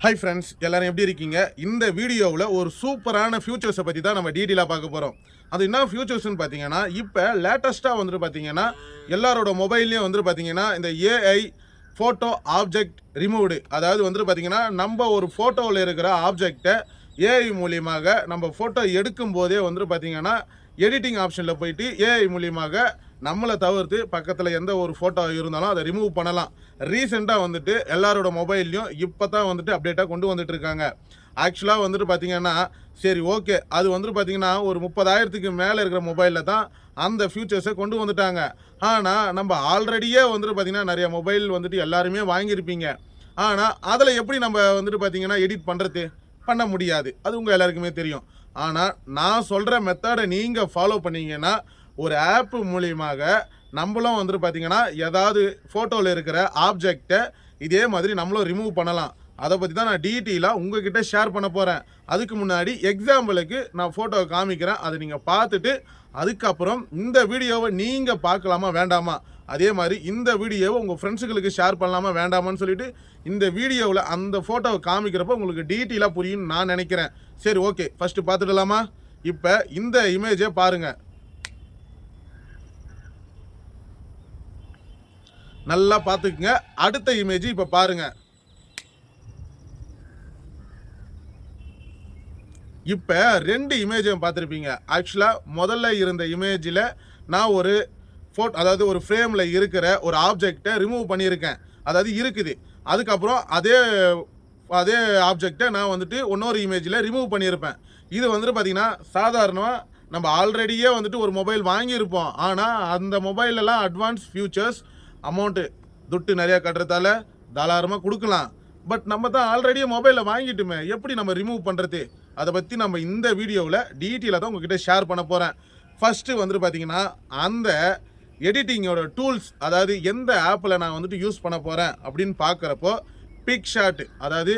Hi friends எல்லாரும் எப்படி இருக்கீங்க? இந்த வீடியோவில் ஒரு சூப்பரான ஃபியூச்சர்ஸை பற்றி தான் நம்ம டீட்டெயிலாக பார்க்க போகிறோம் அது என்ன ஃபியூச்சர்ஸ்னு பார்த்தீங்கன்னா இப்போ லேட்டஸ்ட்டாக வந்துட்டு பார்த்தீங்கன்னா எல்லாரோட மொபைல்லையும் வந்துட்டு பார்த்தீங்கன்னா இந்த ஏஐ ஃபோட்டோ ஆப்ஜெக்ட் ரிமூவ்டு அதாவது வந்துட்டு பார்த்தீங்கன்னா நம்ம ஒரு ஃபோட்டோவில் இருக்கிற ஆப்ஜெக்டை ஏஐ மூலியமாக நம்ம ஃபோட்டோ எடுக்கும் போதே வந்துட்டு பார்த்தீங்கன்னா எடிட்டிங் ஆப்ஷனில் போயிட்டு ஏஐ மூலியமாக நம்மளை தவிர்த்து பக்கத்தில் எந்த ஒரு ஃபோட்டோ இருந்தாலும் அதை ரிமூவ் பண்ணலாம். ரீசெண்டாக வந்துட்டு எல்லாரோட மொபைல்லையும் இப்போ தான் வந்துட்டு அப்டேட்டாக கொண்டு வந்துட்டு இருக்காங்க. ஆக்சுவலாக வந்துட்டு பார்த்தீங்கன்னா சரி ஓகே அது வந்துட்டு பார்த்தீங்கன்னா ஒரு முப்பதாயிரத்துக்கு மேலே இருக்கிற மொபைலில் தான் அந்த ஃபியூச்சர்ஸை கொண்டு வந்துட்டாங்க. ஆனால் நம்ம ஆல்ரெடியே வந்துட்டு பார்த்தீங்கன்னா நிறைய மொபைல் வந்துட்டு எல்லாருமே வாங்கியிருப்பீங்க. ஆனால் அதில் எப்படி நம்ம வந்துட்டு பார்த்தீங்கன்னா எடிட் பண்ணுறது பண்ண முடியாது. அது உங்கள் எல்லாருக்குமே தெரியும். ஆனால் நான் சொல்கிற மெத்தடை நீங்கள் ஃபாலோ பண்ணிங்கன்னா ஒரு ஆப் மூலியமாக நம்மளும் வந்துட்டு பார்த்தீங்கன்னா ஏதாவது ஃபோட்டோவில் இருக்கிற ஆப்ஜெக்டை இதே மாதிரி நம்மளும் ரிமூவ் பண்ணலாம். அதை பற்றி தான் நான் டீட்டெயிலாக உங்ககிட்ட ஷேர் பண்ண போகிறேன் அதுக்கு முன்னாடி எக்ஸாம்பிளுக்கு நான் ஃபோட்டோவை காமிக்கிறேன். அதை நீங்கள் பார்த்துட்டு அதுக்கப்புறம் இந்த வீடியோவை நீங்கள் பார்க்கலாமா வேண்டாமா? அதே மாதிரி இந்த வீடியோவை உங்கள் ஃப்ரெண்ட்ஸுகளுக்கு ஷேர் பண்ணலாமா வேண்டாமான்னு சொல்லிட்டு இந்த வீடியோவில் அந்த ஃபோட்டோவை காமிக்கிறப்ப உங்களுக்கு டீட்டெயிலாக புரியும்னு நான் நினைக்கிறேன். சரி ஓகே ஃபஸ்ட்டு பார்த்துடலாமா? இப்போ இந்த இமேஜை பாருங்கள் நல்லா பார்த்துக்குங்க. அடுத்த இமேஜ் இப்போ பாருங்க. இப்போ ரெண்டு இமேஜையும் பார்த்துருப்பீங்க. ஆக்சுவலாக முதல்ல இருந்த இமேஜில் நான் ஒரு ஃபோட்டோ அதாவது ஒரு ஃப்ரேமில் இருக்கிற ஒரு ஆப்ஜெக்டை ரிமூவ் பண்ணியிருக்கேன். அதாவது இருக்குது. அதுக்கப்புறம் அதே அதே ஆப்ஜெக்டை நான் வந்துட்டு இன்னொரு இமேஜில் ரிமூவ் பண்ணியிருப்பேன். இது வந்துட்டு பார்த்தீங்கன்னா சாதாரணமாக நம்ம ஆல்ரெடியே வந்துட்டு ஒரு மொபைல் வாங்கியிருப்போம். ஆனால் அந்த மொபைலெல்லாம் அட்வான்ஸ் ஃபியூச்சர்ஸ் அமௌண்ட்டு துட்டு நிறையா கட்டுறதால தாராளமாக கொடுக்கலாம். பட் நம்ம தான் ஆல்ரெடியே மொபைலில் வாங்கிட்டுமே எப்படி நம்ம ரிமூவ் பண்ணுறது அதை பற்றி நம்ம இந்த வீடியோவில் டீட்டெயிலாக தான் உங்ககிட்ட ஷேர் பண்ண போகிறேன் ஃபஸ்ட்டு வந்துட்டு பார்த்தீங்கன்னா அந்த எடிட்டிங்கோட டூல்ஸ் அதாவது எந்த ஆப்பில் நான் வந்துட்டு யூஸ் பண்ண போகிறேன் அப்படின்னு பார்க்குறப்போ பிக் ஷாட் அதாவது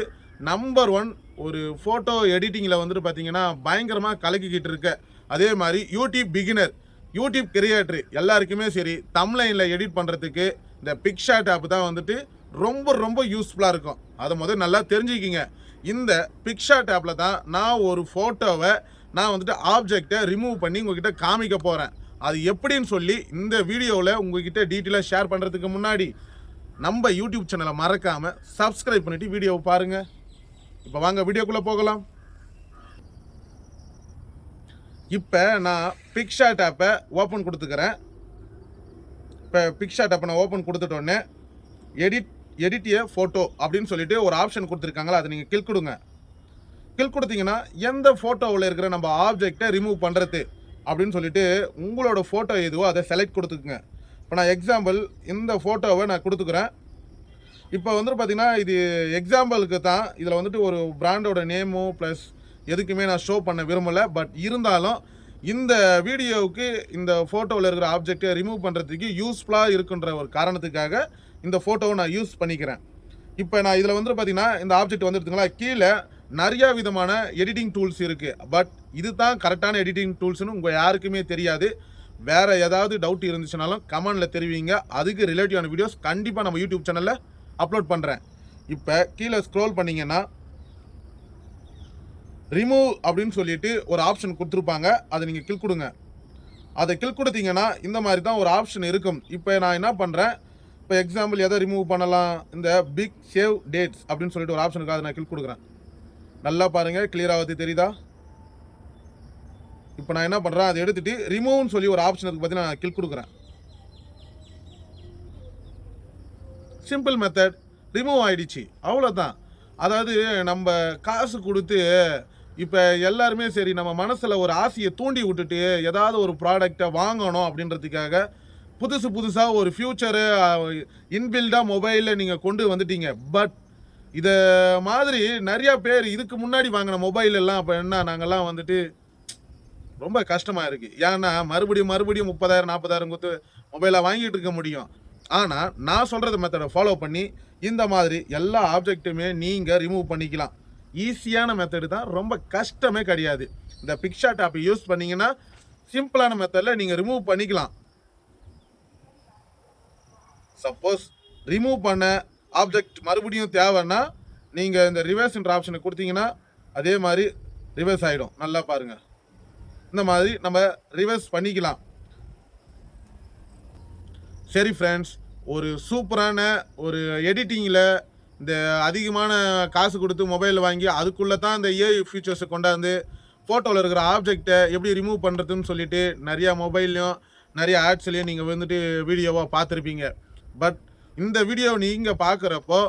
நம்பர் ஒன் ஒரு ஃபோட்டோ எடிட்டிங்கில் வந்துட்டு பார்த்தீங்கன்னா பயங்கரமாக கலக்கிக்கிட்டு இருக்க. அதே மாதிரி யூடியூப் பிகினர் யூடியூப் கிரியேட்டர் எல்லாருக்குமே சரி தமிழ்லைனில் எடிட் பண்ணுறதுக்கு இந்த பிக்ஷாட் ஆப் தான் வந்துட்டு ரொம்ப ரொம்ப யூஸ்ஃபுல்லாக இருக்கும். அதை முதல் நல்லா தெரிஞ்சுக்கிங்க. இந்த பிக்ஷாட் ஆப்பில் தான் நான் ஒரு ஃபோட்டோவை நான் வந்துட்டு ஆப்ஜெக்டை ரிமூவ் பண்ணி உங்ககிட்ட காமிக்க போகிறேன் அது எப்படின்னு சொல்லி இந்த வீடியோவில் உங்ககிட்ட டீட்டெயிலாக ஷேர் பண்ணுறதுக்கு முன்னாடி நம்ம யூடியூப் சேனலை மறக்காமல் சப்ஸ்கிரைப் பண்ணிவிட்டு வீடியோவை பாருங்கள் இப்போ வாங்க வீடியோக்குள்ளே போகலாம். இப்போ நான் பிக்ஷாட் ஆப்பை ஓப்பன் கொடுத்துக்கிறேன். இப்போ பிக்ஷாட் ஆப்பை நான் ஓப்பன் கொடுத்துட்டோன்னே எடிட் எடிட் ஏ ஃபோட்டோ அப்படின்னு சொல்லிட்டு ஒரு ஆப்ஷன் கொடுத்துருக்காங்களா அதை நீங்கள் கிளிக் கொடுங்க. கிளிக் கொடுத்தீங்கன்னா எந்த ஃபோட்டோவில் இருக்கிற நம்ம ஆப்ஜெக்டை ரிமூவ் பண்ணுறது அப்படின்னு சொல்லிட்டு உங்களோட ஃபோட்டோ எதுவோ அதை செலக்ட் கொடுத்துக்குங்க. இப்போ நான் எக்ஸாம்பிள் இந்த ஃபோட்டோவை நான் கொடுத்துக்கிறேன். இப்போ வந்துட்டு பார்த்தீங்கன்னா இது எக்ஸாம்பிளுக்கு தான் இதில் வந்துட்டு ஒரு பிராண்டோட நேமோ ப்ளஸ் எதுக்குமே நான் ஷோ பண்ண விரும்பலை. பட் இருந்தாலும் இந்த வீடியோவுக்கு இந்த ஃபோட்டோவில் இருக்கிற ஆப்ஜெக்டை ரிமூவ் பண்ணுறதுக்கு யூஸ்ஃபுல்லாக இருக்குன்ற ஒரு காரணத்துக்காக இந்த ஃபோட்டோவை நான் யூஸ் பண்ணிக்கிறேன். இப்போ நான் இதில் வந்து பார்த்தீங்கன்னா இந்த ஆப்ஜெக்ட் வந்துருக்குங்களா கீழே நிறையா விதமான எடிட்டிங் டூல்ஸ் இருக்குது பட் இது தான் கரெக்டான எடிட்டிங் டூல்ஸ்னு உங்கள் யாருக்குமே தெரியாது. வேறு ஏதாவது டவுட் இருந்துச்சுனாலும் கமெண்டில் தெரிவிங்க. அதுக்கு ரிலேட்டிவான வீடியோஸ் கண்டிப்பாக நம்ம யூடியூப் சேனலில் அப்லோட் பண்ணுறேன் இப்போ கீழே ஸ்க்ரோல் பண்ணிங்கன்னா ரிமூவ் அப்படின்னு சொல்லிட்டு ஒரு ஆப்ஷன் கொடுத்துருப்பாங்க. அதை நீங்கள் கிளிக் கொடுங்க. அதை கிளிக் கொடுத்தீங்கன்னா இந்த மாதிரி தான் ஒரு ஆப்ஷன் இருக்கும். இப்போ நான் என்ன பண்ணுறேன் இப்போ எக்ஸாம்பிள் எதை ரிமூவ் பண்ணலாம்? இந்த பிக் சேவ் டேட்ஸ் அப்படின்னு சொல்லிட்டு ஒரு ஆப்ஷன் அதை நான் கிளிக் கொடுக்குறேன். நல்லா பாருங்கள் கிளியராக தெரியுதா? இப்போ நான் என்ன பண்ணுறேன் அதை எடுத்துட்டு ரிமூவ்னு சொல்லி ஒரு ஆப்ஷன் பற்றி பார்த்தீங்கன்னா நான் கிளிக் கொடுக்குறேன். சிம்பிள் மெத்தட் ரிமூவ் ஆகிடுச்சு அவ்வளோதான் அதாவது நம்ம காசு கொடுத்து இப்போ எல்லாருமே சரி நம்ம மனசில் ஒரு ஆசையை தூண்டி விட்டுட்டு ஏதாவது ஒரு ப்ராடக்டை வாங்கணும் அப்படின்றதுக்காக புதுசு புதுசாக ஒரு ஃப்யூச்சரு இன்பில்டாக மொபைலில் நீங்கள் கொண்டு வந்துட்டீங்க. பட் இதை மாதிரி நிறையா பேர் இதுக்கு முன்னாடி வாங்கின மொபைல் எல்லாம் இப்போ என்ன நாங்கள்லாம் வந்துட்டு ரொம்ப கஷ்டமாக இருக்குது ஏன்னா மறுபடியும் மறுபடியும் முப்பதாயிரம் நாற்பதாயிரம் கொடுத்து மொபைலை வாங்கிட்டு இருக்க முடியும். ஆனால் நான் சொல்கிறது மெத்தடை ஃபாலோ பண்ணி இந்த மாதிரி எல்லா ஆப்ஜெக்ட்டுமே நீங்கள் ரிமூவ் பண்ணிக்கலாம். ஈஸியான மெத்தடு தான். ரொம்ப கஷ்டமே கிடையாது. இந்த பிக்ஷாட் ஆப்பை யூஸ் பண்ணீங்கன்னா சிம்பிளான மெத்தடில் நீங்கள் ரிமூவ் பண்ணிக்கலாம். சப்போஸ் ரிமூவ் பண்ண ஆப்ஜெக்ட் மறுபடியும் தேவைன்னா நீங்கள் இந்த ரிவர்ஸ்ன்ற ஆப்ஷனை கொடுத்தீங்கன்னா அதே மாதிரி ரிவர்ஸ் ஆகிடும் நல்லா பாருங்கள் இந்த மாதிரி நம்ம ரிவர்ஸ் பண்ணிக்கலாம். சரி ஃப்ரெண்ட்ஸ் ஒரு சூப்பரான ஒரு எடிட்டிங்கில் இந்த அதிகமான காசு கொடுத்து மொபைல் வாங்கி அதுக்குள்ளே தான் இந்த ஏஐ ஃபீச்சர்ஸை கொண்டாந்து ஃபோட்டோவில் இருக்கிற ஆப்ஜெக்டை எப்படி ரிமூவ் பண்ணுறதுன்னு சொல்லிட்டு நிறையா மொபைல்லையும் நிறைய ஆட்ஸ்லையும் நீங்கள் வந்துட்டு வீடியோவாக பார்த்துருப்பீங்க. பட் இந்த வீடியோவை நீங்கள் பார்க்குறப்போ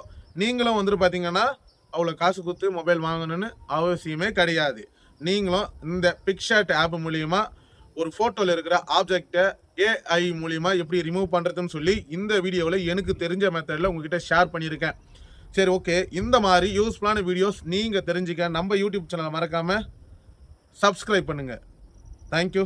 நீங்களும் வந்துட்டு பார்த்தீங்கன்னா அவ்வளோ காசு கொடுத்து மொபைல் வாங்கணும்னு அவசியமே கிடையாது. நீங்களும் இந்த பிக்ஷாட் ஆப் மூலிமா ஒரு ஃபோட்டோவில் இருக்கிற ஆப்ஜெக்டை ஏஐ மூலிமா எப்படி ரிமூவ் பண்ணுறதுன்னு சொல்லி இந்த வீடியோவில் எனக்கு தெரிஞ்ச மெத்தடில் உங்ககிட்ட ஷேர் பண்ணியிருக்கேன். சரி ஓகே இந்த மாதிரி யூஸ்ஃபுல்லான வீடியோஸ் நீங்கள் தெரிஞ்சுக்க நம்ம யூடியூப் சேனலை மறக்காமல் சப்ஸ்கிரைப் பண்ணுங்கள் தேங்க்யூ